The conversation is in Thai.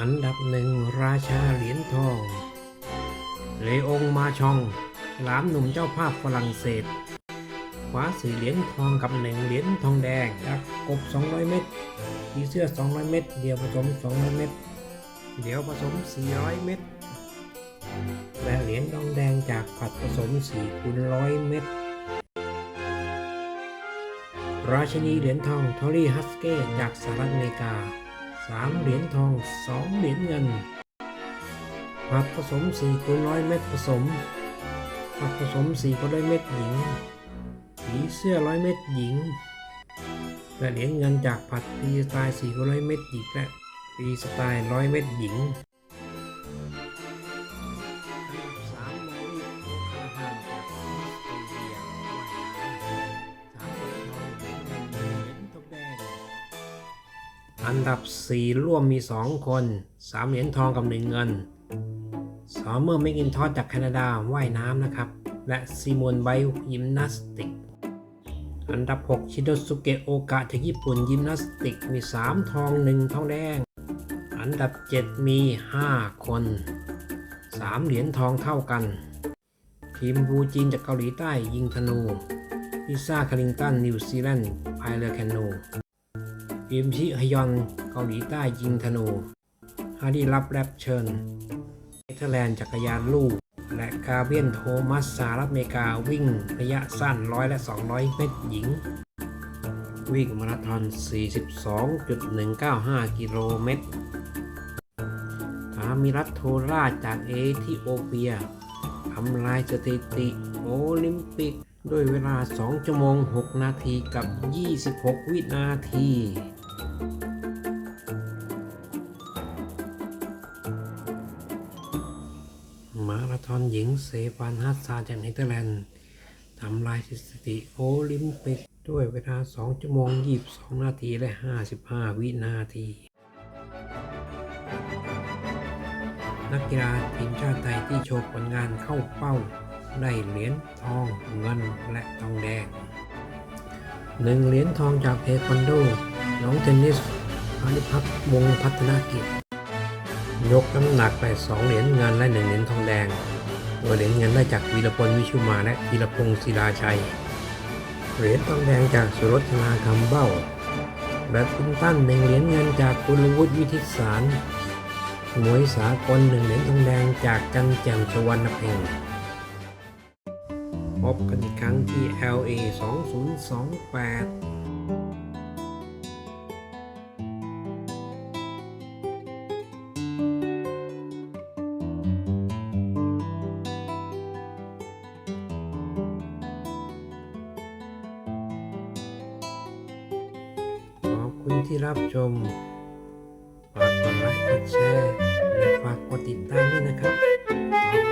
อันดับหนึ่งราชาเหรียญทอง เลองมาชอง หลามหนุ่มเจ้าภาพฝรั่งเศสคว้าสี่เหรียญทองกับหนึ่งเหรียญทองแดงจากกบ 200 เม็ดผีเสื้อ 200 เม็ดเดียวผสม 200 เม็ดเดียวผสม 400 เม็ดและเหรียญทองแดงจากผัดผสม4คูณ100 เม็ดราชินีเหรียญทองทอรี่ฮัสเก้จากสหรัฐอเมริกา 3 เหรียญทอง 2 เหรียญเงินผัดผสม4คูณ100เม็ดผสมผัดผสม4คูณ100เม็ดหญิงผีเสื้อร้อยเม็ดหญิงและเหรียญเงินจากผัดปีสไตล์4คูณ100เม็ดหญิงและปีสไตล์ร้อยเม็ดหญิง อันดับ 4 ร่วมมี 2 คน 3 เหรียญทองกับ 1 เงินซอมเมอร์แมกินทอสจากแคนาดาว่ายน้ำนะครับ และซิโมนไบยิมนาสติก อันดับ 6 ชิโดสุเกะโอกะจากญี่ปุ่นยิมนาสติกมี 3 ทอง 1 ทองแดง อันดับ 7 มี 5 คน 3 เหรียญทองเท่ากัน ทีมบูจีนจากเกาหลีใต้ยิงธนูพิซซ่าคาริงตันนิวซีแลนด์พายเรือแคนู อิมชิฮยอนเกาหลีใต้ยิงธนูฮาร์ดี้รับแรปเชิญเนเธอร์แลนด์จักรยานลูก และกาเบียนโทมัสสหรัฐอเมริกาวิ่งระยะสั้น100และ 200 เมตรหญิง วิ่งมาราธอน 42.195 กิโลเมตรทามิรัตโทราจากเอธิโอเปียทำลายสถิติโอลิมปิก ด้วยเวลา 2 ชั่วโมง 6 นาทีกับ 26 วินาที ธอนหญิงเซฟานฮัสซาจากเนเธอร์แลนด์ทำลายสถิติโอลิมปิกด้วยเวลา 2 ชั่วโมง 22 นาที และ 55 วินาที นักกีฬาทีมชาติไทยที่โชว์ผลงานเข้าเป้า ได้เหรียญทองเงินและทองแดงหนึ่งเหรียญทองจากเทควันโด น้องเทนนิสพานิพักษ์วงพัฒนากิจ ยกน้ำหนักไปสองเหรียญเงินและหนึ่งเหรียญทองแดง โดยเหรียญเงินได้จากวีรพลวิชุมาและวีรพงศ์ศิลาชัย เหรียญทองแดงจากสุรชนาคำเบ้า แบดมินตันหนึ่งเหรียญเงินจากกุลวุฒิวิทิศสารมวยสากลหนึ่งเหรียญทองแดงจากจันแจ่มสวรรณเพ็งพบกันอีกครั้งที่ LA 2028 ที่รับชม ฝากกดไลค์ กดแชร์ และฝากกดติดตามด้วยนะครับ